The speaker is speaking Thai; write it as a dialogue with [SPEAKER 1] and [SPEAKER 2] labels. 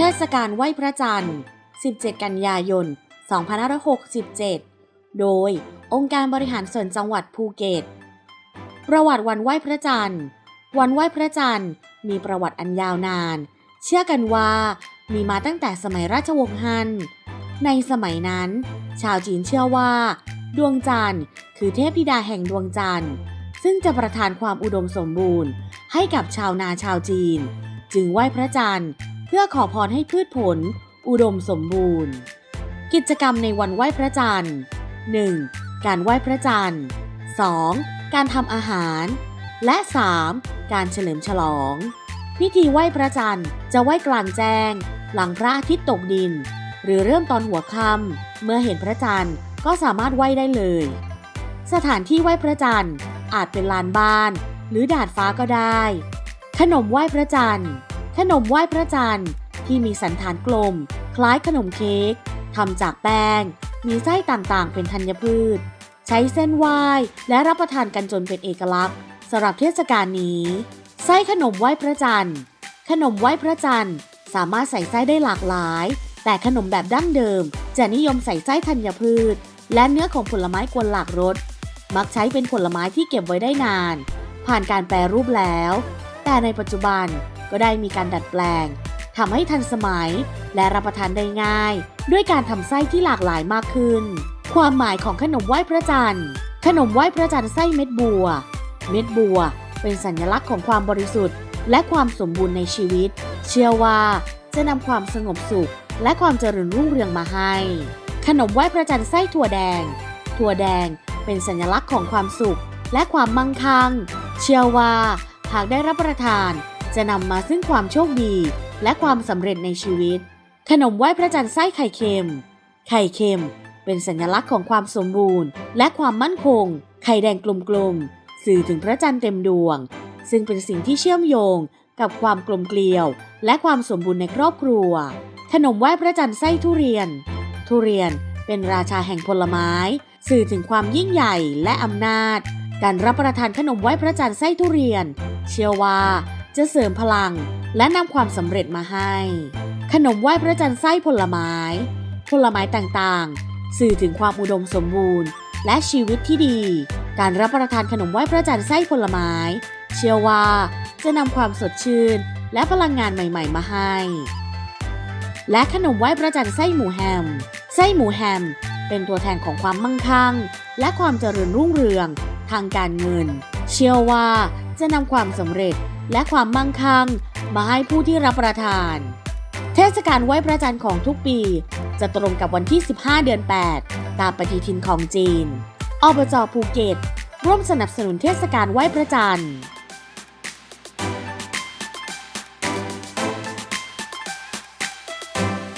[SPEAKER 1] เทศกาลไหว้พระจันทร์ 17 กันยายน 2567 โดยองค์การบริหารส่วนจังหวัดภูเก็ต ประวัติวันไหว้พระจันทร์ วันไหว้พระจันทร์ มีประวัติอันยาวนาน เชื่อกันว่ามีมาตั้งแต่สมัยราชวงศ์ฮั่น ในสมัยนั้น ชาวจีนเชื่อว่า ดวงจันทร์คือเทพธิดาแห่งดวงจันทร์ ซึ่งจะประทานความอุดมสมบูรณ์ให้กับชาวนาชาวจีน จึงไหว้พระจันทร์ เพื่อขอพรให้พืชผล อุดมสมบูรณ์ กิจกรรมในวันไหว้พระจันทร์ 1. การไหว้พระจันทร์ 2. การทำอาหาร และ 3. การเฉลิมฉลอง พิธีไหว้พระจันทร์จะไหว้กลางแจ้ง หลังพระอาทิตย์ตกดิน หรือเริ่มตอนหัวค่ำเมื่อเห็นพระจันทร์ก็สามารถไหว้ได้เลย สถานที่ไหว้พระจันทร์อาจเป็นลานบ้าน หรือดาดฟ้าก็ได้ ขนมไหว้พระจันทร์ ขนมไหว้พระจันทร์ที่มีสันฐานกลม คล้ายขนมเค้กทำจากแป้ง มีไส้ต่างๆ เป็นธัญพืช ใช้เส้นไหว้และรับประทานกันจนเป็นเอกลักษณ์สำหรับเทศกาลนี้ ไส้ขนมไหว้พระจันทร์ ขนมไหว้พระจันทร์สามารถใส่ไส้ได้หลากหลาย แต่ขนมแบบดั้งเดิม จะนิยมใส่ไส้ธัญพืช และเนื้อของผลไม้กวนหลากรสมักใช้เป็นผลไม้ที่เก็บไว้ได้นาน ผ่านการแปรรูปแล้ว แต่ในปัจจุบัน ก็ได้มีการดัดแปลงทำให้ทันสมัย และรับประทานได้ง่าย ด้วยการทำไส้ที่หลากหลายมากขึ้น ความหมายของขนมไหว้พระจันทร์ ขนมไหว้พระจันทร์ไส้เม็ดบัว เม็ดบัว เป็นสัญลักษณ์ของความบริสุทธิ์ และความสมบูรณ์ในชีวิต เชื่อว่าจะนำความสงบสุข และความเจริญรุ่งเรืองมาให้ ขนมไหว้พระจันทร์ไส้ถั่วแดง ถั่วแดงเป็นสัญลักษณ์ของความสุข และความมั่งคั่ง เชื่อว่าหากได้รับประทาน จะนำมาซึ่งความโชคดี และความสำเร็จในชีวิต ขนมไหว้พระจันทร์ไส้ไข่เค็ม ไข่เค็ม เป็นสัญลักษณ์ของความสมบูรณ์ และความมั่นคง ไข่แดงกลมๆ สื่อถึงพระจันทร์เต็มดวง ซึ่งเป็นสิ่งที่เชื่อมโยงกับความกลมเกลียว และความสมบูรณ์ในครอบครัว ขนมไหว้พระจันทร์ไส้ทุเรียน ทุเรียนเป็นราชาแห่งผลไม้ สื่อถึงความยิ่งใหญ่และอำนาจ การรับประทานขนมไหว้พระจันทร์ไส้ทุเรียน เชื่อว่า จะเสริมพลังและนำความสำเร็จมาให้ ขนมไหว้พระจันทร์ไส้ผลไม้ ผลไม้ต่างๆ สื่อถึงความอุดมสมบูรณ์ และชีวิตที่ดี การรับประทานขนมไหว้พระจันทร์ไส้ผลไม้ เชื่อว่าจะนำความสดชื่น และพลังงานใหม่ ๆ มาให้ และขนมไหว้พระจันทร์ไส้หมูแฮม ไส้หมูแฮม เป็นตัวแทนของความมั่งคั่ง และความเจริญรุ่งเรือง ทางการเงิน เชื่อว่า จะนำความสำเร็จและความมั่งคั่งมาให้ผู้ที่รับประทาน เทศกาลไหว้พระจันทร์ของทุกปี จะตรงกับวันที่ 15 เดือน 8 ตามปฏิทินของจีนอบจภูเก็ต ร่วมสนับสนุนเทศกาลไหว้พระจันทร์